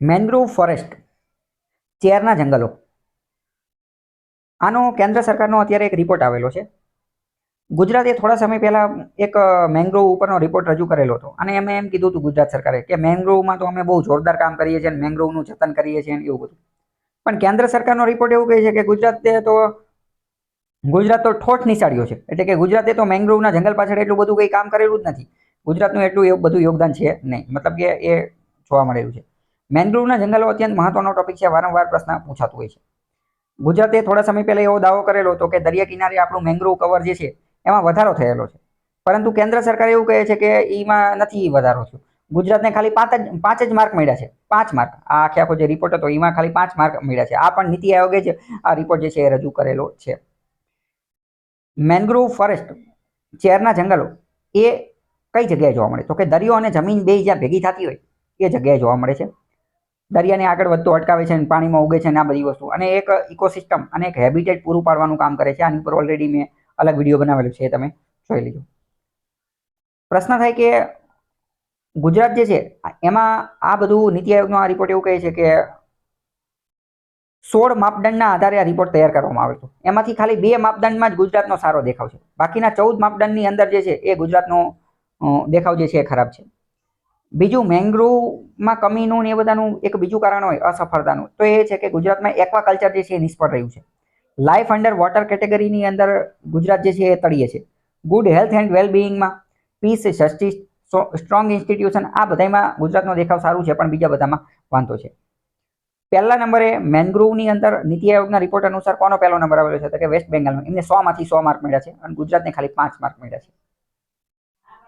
મેનગ્રોવ forest, ચેરના જંગલો. આનો કેન્દ્ર સરકારનો અત્યારે એક રિપોર્ટ આવેલો છે. ગુજરાતે થોડા સમય પહેલાં એક મેંગ્રોવ ઉપરનો રિપોર્ટ રજૂ કરેલો હતો. અને એમ એમ કીધું હતું ગુજરાત સરકારે કે મેંગ્રોવમાં તો અમે બહુ જોરદાર કામ કરીએ છીએ અને મેંગ્રોવનું જતન કરીએ છીએ એવું બધું. પણ કેન્દ્ર સરકારનો રિપોર્ટ એવું કહે છે કે ગુજરાતે તો, ગુજરાત તો ઠોઠ નિશાળ્યો છે. એટલે કે ગુજરાતે તો મેંગ્રોવના જંગલ પાછળ એટલું બધું કંઈ કામ કરેલું જ નથી. ગુજરાતનું એટલું બધું યોગદાન છે નહીં. મતલબ કે એ જોવા મળેલું છે. મેંગ્રોવના જંગલો અત્યંત મહત્વનો ટોપિક છે. વારંવાર પ્રશ્ન પૂછાતો હોય છે. ગુજરાતે થોડા સમય પહેલા એવો દાવો કરેલો હતો કે દરિયા કિનારે આપણું મેંગ્રુવ કવર જે છે, એમાં વધારો થયેલો છે. પરંતુ કેન્દ્ર સરકાર એવું કહે છે કે એમાં નથી વધારો થયો. ગુજરાતને ખાલી પાંચ જ પાંચ જ માર્ક મળ્યા છે. પાંચ માર્ક આ આખે આખો જે રિપોર્ટ હતો એમાં ખાલી પાંચ માર્ક મળ્યા છે. આ પણ નીતિ આયોગે જ આ રિપોર્ટ જે છે એ રજૂ કરેલો છે. મેનગ્રોવ ફોરેસ્ટ ચેરના જંગલો, એ કઈ જગ્યાએ જોવા મળે? તો કે દરિયો અને જમીન બે જ્યાં ભેગી થતી હોય, એ જગ્યાએ જોવા મળે છે. દરિયાને આગળ વધતો અટકાવે છે અને પાણીમાં ઉગે છે અને આ બધી વસ્તુ. અને એક ઇકોસિસ્ટમ અને એક હેબિટેટ પૂરું પાડવાનું કામ કરે છે. આની પર ઓલરેડી મેં અલગ વીડિયો બનાવેલો છે. એ તમે જોઈ લીધો પ્રશ્ન થાય કે ગુજરાત જે છે, એમાં આ બધું નીતિ આયોગનો આ રિપોર્ટ એવું કહે છે કે સોળ માપદંડના આધારે આ રિપોર્ટ તૈયાર કરવામાં આવે હતો એમાંથી ખાલી બે માપદંડમાં જ ગુજરાતનો સારો દેખાવ છે. બાકીના ચૌદ માપદંડની અંદર જે છે, એ ગુજરાતનો દેખાવ જે છે એ ખરાબ છે. બીજું મેંગ્રુવમાં કમીનું ને એ બધાનું એક બીજું કારણ હોય અસફળતાનું. તો એ છે કે ગુજરાતમાં એક્વાકલ્ચર જે છે એ નિષ્ફળ રહ્યું છે. લાઈફ અંડર વોટર કેટેગરીની અંદર ગુજરાત જે છે એ તળીએ છે. ગુડ હેલ્થ એન્ડ વેલબિંગમાં પીસ જસ્ટિસ સ્ટ્રોંગ ઇન્સ્ટિટ્યુશન આ બધામાં ગુજરાતનો દેખાવ સારું છે, પણ બીજા બધામાં વાંધો છે. પહેલા નંબરે મેંગ્રુવની અંદર નીતિ આયોગના રિપોર્ટ અનુસાર કોનો પહેલો નંબર આવેલો છે? તો કે વેસ્ટ બેંગાલમાં એમને સો માંથી સો માર્ક મળ્યા છે અને ગુજરાતને ખાલી પાંચ માર્ક મળ્યા છે.